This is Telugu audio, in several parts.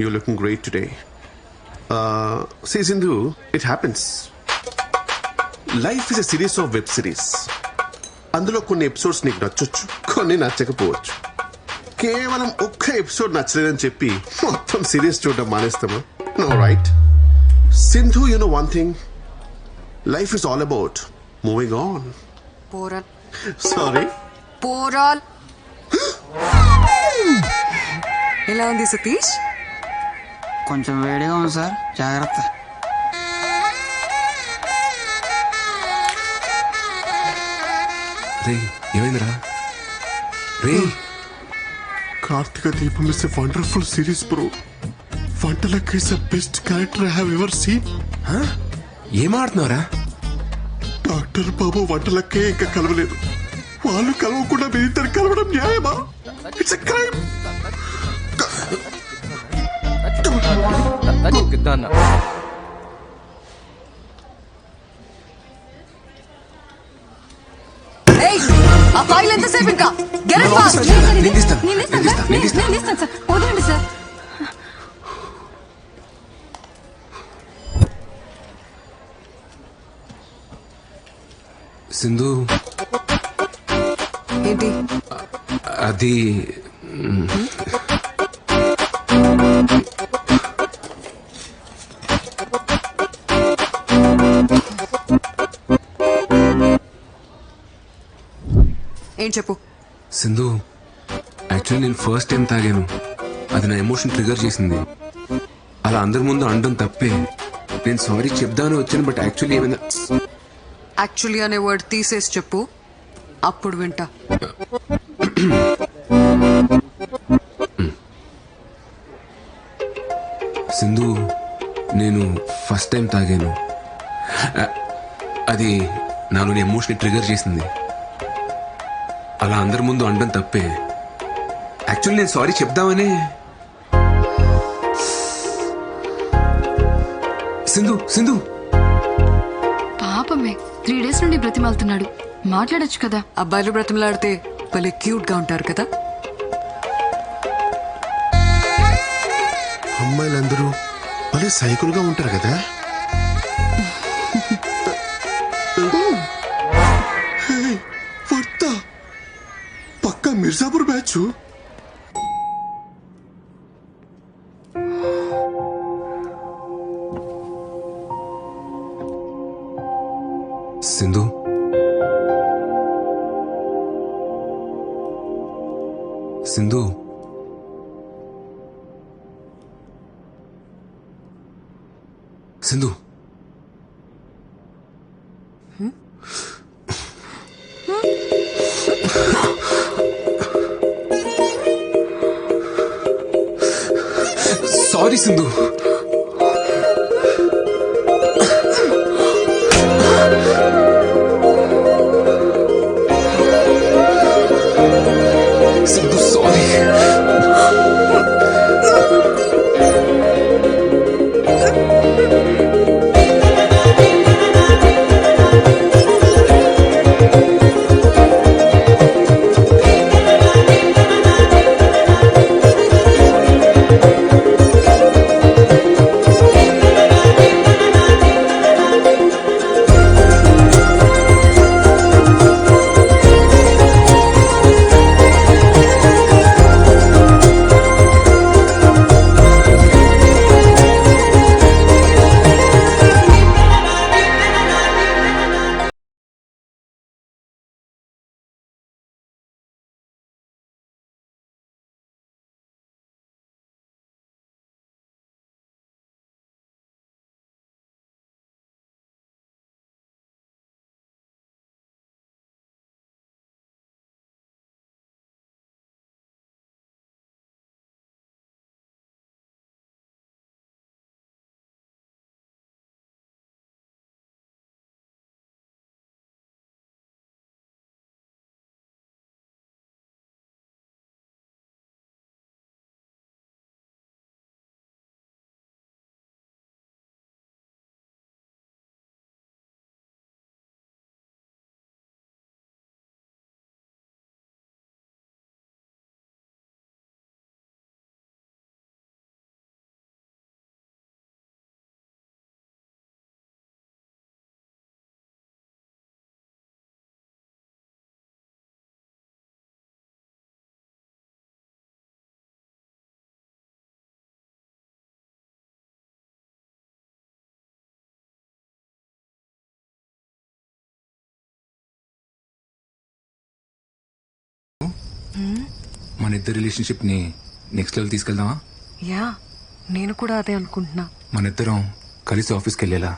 You looking great today see Sindhu it happens life is a series of web series అందులో కొన్ని ఎపిసోడ్స్ నీకు నచ్చొచ్చు కొన్ని నచ్చకపోవచ్చు. కేవలం ఒక్క ఎపిసోడ్ నచ్చలేదని చెప్పి మొత్తం సిరీస్ చూడడం మానేస్తామా? No right Sindhu you know one thing life is all about moving on పోరాల్ sorry పోరాల్ ఎలా ఉంది సతీష్ కొంచెం వేడిగా ఉంది సార్. జాగ్రత్త. రే ఏమైందిరా? రే. Karthika Deepam is a wonderful series bro. వంటలక్ is best character I have ever seen ఏం ఆడుతున్నావురా? డాక్టర్ బాబు వంటలక్కే ఇంకా కలవలేదు. వాళ్ళు కలవకుండా మీ ఇద్దరు కలవడం న్యాయమా? ఇట్స్ క్రైమ్ ఏయ్ ఆ ఫైల్ ఎంతసేపు ఇంకా? గెట్ ఇట్ ఫాస్ట్ నేను తీస్తాను నేను తీస్తాను సార్ వదలండి సార్. సింధు. ఏంటి? అది ఏం చెప్పు? సింధు యాక్చువల్లీ నేను ఫస్ట్ టైం తాగాను. అది నా ఎమోషన్ ట్రిగర్ చేసింది. అలా అందరి ముందు అనడం తప్పే. నేను సారీ చెప్దామని వచ్చాను బట్ యాక్చువల్లీ ఏమైందా? యాక్చువల్లీ అనే వర్డ్ తీసేసి చెప్పు. అప్పుడు వింటా. సింధు నేను ఫస్ట్ టైం తాగాను. అది నాలోని ఎమోషన్ ట్రిగర్ చేసింది. అలా అందరి ముందు అనడం తప్పే. యాక్చువల్లీ నేను సారీ చెప్దామని. సింధు సింధు. పాపమే త్రీ డేస్ నుండి బ్రతిమాలుతున్నాడు. మాట్లాడొచ్చు కదా. అబ్బాయిలు బ్రతిమలాడితే భలే క్యూట్గా ఉంటారు కదా. అమ్మాయిలందరూ భలే సైకిల్గా ఉంటారు కదా. పక్కా Mirzapur batch Sindhu Sindhu sorry Sindhu Sindhu sorry మన ఇద్దరు రిలేషన్షిప్ని నెక్స్ట్ లెవెల్ తీసుకెళ్దామా? యా నేను కూడా అదే అనుకుంటున్నా. మన ఇద్దరం కలిసి ఆఫీస్కి వెళ్ళేలా?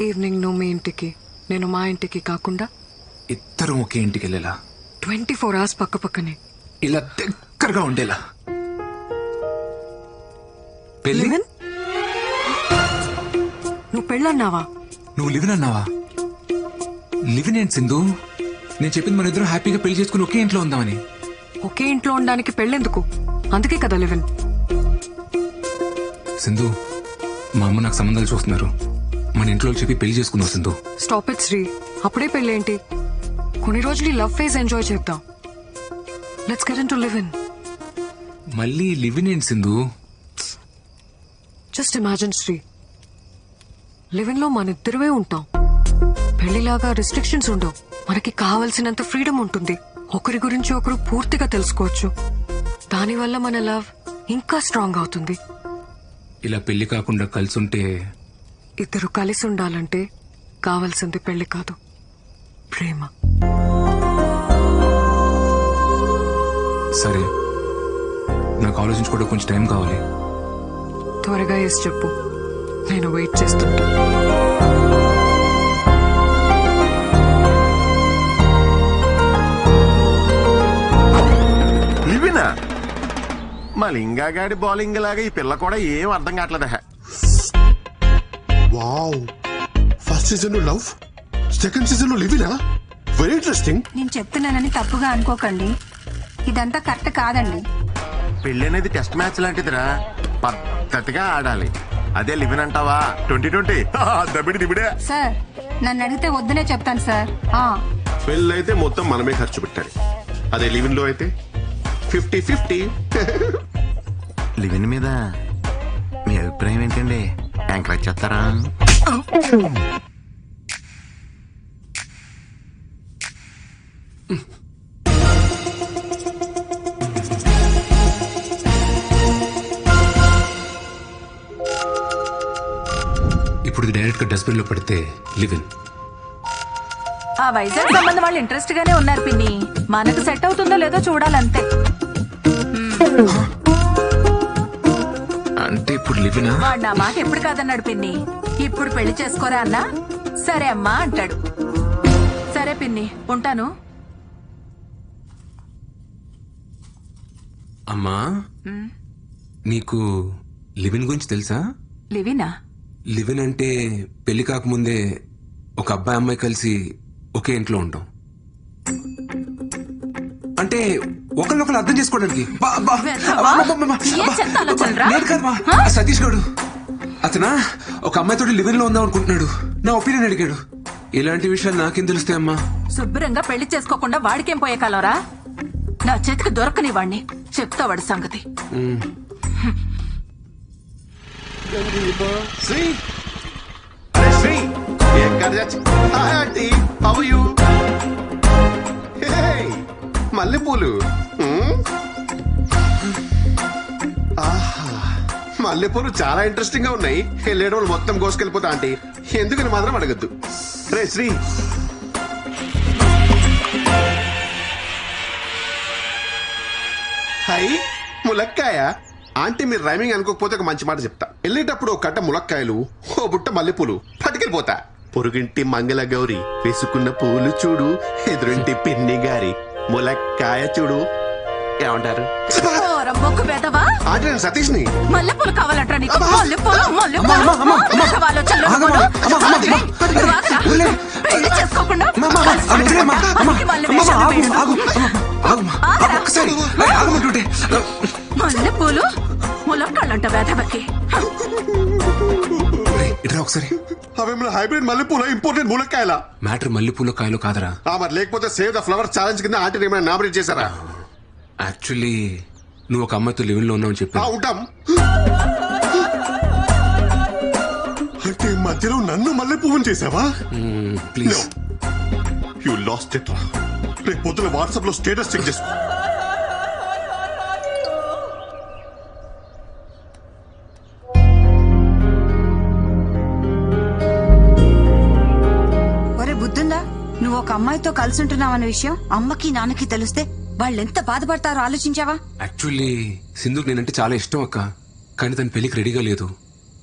ఈవినింగ్ నువ్వు మీ ఇంటికి నేను మా ఇంటికి కాకుండా ఇద్దరం ఒకే ఇంటికి వెళ్ళేలా? ట్వంటీ ఫోర్ అవర్స్ పక్క పక్కనే. ఇలా దగ్గరగా ఉండేలా? పెళ్ళి? లివెన్ నువ్వు పెళ్ళన్నావా? నువ్వు లివిన్ అన్నావా? లివిన్ ఏంటి సింధు? నేను చెప్పింది మన ఇద్దరం హ్యాపీగా పెళ్ళి చేసుకుని ఒకే ఇంట్లో ఉందామని. ఒకే ఇంట్లో ఉండడానికి పెళ్ళెందుకు? అందుకే కదా లివెన్. సింధు మా అమ్మ నాకు సంబంధాలు చూస్తున్నారు. మన ఇంట్లో చెప్పి పెళ్ళి చేసుకుందాం సింధు. Stop it Shri. అప్పుడే పెళ్ళేంటి? కొన్ని రోజులు లవ్ ఫేజ్ ఎంజాయ్ చేద్దాం. Let's get into live in మళ్ళీ లివిన్ ఏంటి సింధు? Just imagine Sri. లివింగ్లో మన ఇద్దరమే ఉంటాం. పెళ్ళిలాగా రిస్ట్రిక్షన్స్ ఉండవు. మనకి కావలసినంత ఫ్రీడమ్ ఉంటుంది. ఒకరి గురించి ఒకరు పూర్తిగా తెలుసుకోవచ్చు. దానివల్ల మన లవ్ ఇంకా స్ట్రాంగ్ అవుతుంది. ఇలా పెళ్ళి కాకుండా కలిసి ఉంటే ఇద్దరు కలిసి ఉండాలంటే కావాల్సింది పెళ్ళి కాదు. ప్రేమ. సరే. నాకు ఆలోచించుకోవడం కొంచెం టైం కావాలి. త్వరగా వేసి చెప్పు. నేను వెయిట్ చేస్తుంటా. మా లింగాగాడి బౌలింగ్ లాగా ఈ పిల్ల కూడా ఏం అర్థం కావట్లేదు హే. వావ్. ఫస్ట్ సీజన్లో లవ్ సెకండ్ సీజన్లో లివినా వెరీ ఇంట్రెస్టింగ్ నేను చెప్తున్నానని తప్పుగా అనుకోకండి. ఇదంతా కరెక్ట్ కాదండి. పెళ్ళి అనేది టెస్ట్ మ్యాచ్ లాంటిదిరా. పద్ధతిగా ఆడాలి. అదే లివిన్ అంటావా? Twenty twenty. దబిడి దిబిడే. సార్ నన్ను అడిగితే వద్దనే చెప్తాను సార్. ఆ, పెళ్ళైతే మొత్తం మనమే ఖర్చు పెట్టాలి. అదే లివిన్లో అయితే ఫిఫ్టీ ఫిఫ్టీ లివిన్ మీద మీ అభిప్రాయం ఏంటండి? ఎంకరేజ్ చేస్తారా? ఇప్పుడు డైరెక్ట్గా డస్ట్బిన్లో పడితే లివిన్. ఆ వైజాగ్ సంబంధం వాళ్ళు ఇంట్రెస్ట్ గానే ఉన్నారు పిన్ని. మనకు సెట్ అవుతుందో లేదో చూడాలంతే. ఇప్పుడు లివినా? వాడు నా మాట ఎప్పుడు కాదన్నాడు పిన్ని. ఇప్పుడు పెళ్ళి చేసుకోరా అన్నా? సరే అమ్మా అంటాడు. సరే పిన్ని ఉంటాను. అమ్మా నీకు లివిన్ గురించి తెలుసా? లివినా? లివిన్ అంటే పెళ్ళి కాకముందే ఒక అబ్బాయి అమ్మాయి కలిసి ఒకే ఇంట్లో ఉంటాం. అంటే ఒకరినొకరు అర్థం చేసుకోవడానికి? లేదు కాదు బా. ఆ సతీష్ గడు. అతనా? ఒక అమ్మాయితో లివిన్లో ఉందాం అనుకుంటున్నాడు. నా ఒపీనియన్ అడిగాడు. ఇలాంటి విషయాలు నాకేం తెలుస్తాయి అమ్మా? శుభ్రంగా పెళ్ళి చేసుకోకుండా వాడికేం పోయే కాలరా? నా చేతికి దొరకని వాణ్ణి చెప్తా వాడి సంగతి. శ్రీ. శ్రీ. ఎక్కడ మల్లెపూలు చాలా ఇంట్రెస్టింగ్గా ఉన్నాయి. వెళ్ళేటోళ్ళు మొత్తం కోసుకెళ్ళిపోతా ఆంటీ. ఎందుకని మాత్రం అడగద్దు. రే శ్రీ. హై ములక్కాయ. ఆంటీ మీరు రైమింగ్ అనుకోకపోతే ఒక మంచి మాట చెప్తా. వెళ్ళేటప్పుడు ఒక కట్ట ములక్కాయలు ఓ బుట్ట మల్లెపూలు పట్టుకెళ్ళిపోతా. పొరుగింటి మంగళ గౌరి వేసుకున్న పూలు చూడు ఎదురింటి పిన్ని గారి ములక్కాయ చూడు. ఏమంటారు? ఓర బొక్కు వెదవా ఆంటీ నేను సతీష్ని మల్లెపూలు కావాలంటరా నీకు అమ్మా! మల్లెపూలు మల్లెపూలు అమ్మా, అమ్మా, అమ్మా! అమ్మా, అమ్మా, అమ్మా! నువ్వు ఆగరా? ఊలే. పెళ్ళి చేసుకోకుండా అమ్మా, అమ్మా, అమ్మా, అమ్మా, అమ్మా, అమ్మా, అందుకే మళ్ళీ అమ్మా, వేషాలు ఆగు, వేయడం. ఆగు, అమ్మా, ఆగుమా, ఆగు, ఒక్కసారి ఏయ్, ఆగమంటుంటే మల్లెపూలు ములక్కాళ్ళంట వేధవకి ఏయ్, ఇట్రా ఒకసారి అవేమైనా హైబ్రిడ్ మల్లెపూల ఇంపోర్టెడ్ ములక్కాయల మ్యాటర్ మల్లెపూల కాయలు కాదరా ఆ మరి లేకపోతే సేవ్ ద ఫ్లవర్ ఛాలెంజ్ కింద ఆంటీని ఏమైనా నామినేట్ చేశారా యాక్చువల్లీ నువ్వు ఒక అమ్మాయితో లివిన్లో ఉన్నావు ఆ, చెప్పి ఉంటాం అంటే మధ్యలో నన్ను మల్లె పువ్వుని చేసావా? ప్లీజ్ యు లాస్ట్ ఇట్ రా రేపు పొద్దున వాట్సాప్లో స్టేటస్ చెక్ చేసుకో. ఒరే బుద్ధుందా నువ్వు ఒక అమ్మాయితో కలిసి ఉంటున్నావన్న విషయం అమ్మకి నాన్నకి తెలిస్తే వాళ్ళెంత బాధపడతారో ఆలోచించావా? యాక్చువల్లీ సింధుకి నేనంటే చాలా ఇష్టం అక్క. కానీ తన పెళ్ళికి రెడీగా లేదు.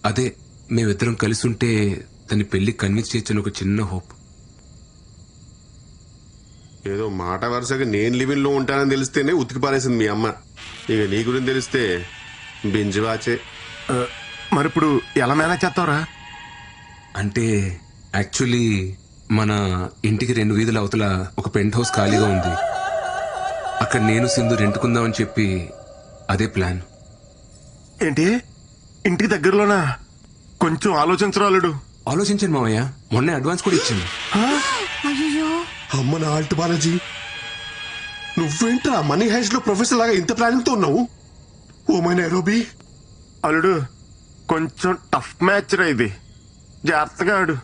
అదే మేమిద్దరం కలిసి ఉంటే తన పెళ్ళికి కన్విన్స్ చేయొచ్చని ఒక చిన్న హోప్. ఏదో మాట వరుసగా నేను లివింగ్లో ఉంటానని తెలిస్తేనే ఉతికి పారేసింది మీ అమ్మ. ఇక నీ గురించి తెలిస్తే బింజు వాచే. ఆ, మరి ఇప్పుడు ఎలా మేనేజ్ చేస్తావురా? అంటే యాక్చువల్లీ మన ఇంటికి రెండు వీధుల అవతల ఒక పెంట్ హౌస్ ఖాళీగా ఉంది. అక్కడ నేను సింధు రెంటుకుందామని చెప్పి అదే ప్లాన్. ఏంటి? ఇంటికి దగ్గరలోనా? కొంచెం ఆలోచించరాలుడు ఆలోచించాను మామయ్య మొన్నే అడ్వాన్స్ కూడా ఇచ్చాను అయ్యో అమ్మ నా ఆల్ట్ బాలాజీ. నువ్వేంట్రా మనీ హైస్ట్లో ప్రొఫెసర్ లాగా ఇంత ప్లానింగ్తో ఉన్నావు? Oh my Nairobi. అల్లుడు కొంచెం టఫ్ మ్యాచ్ రా ఇది. జాగ్రత్తగా ఆడు.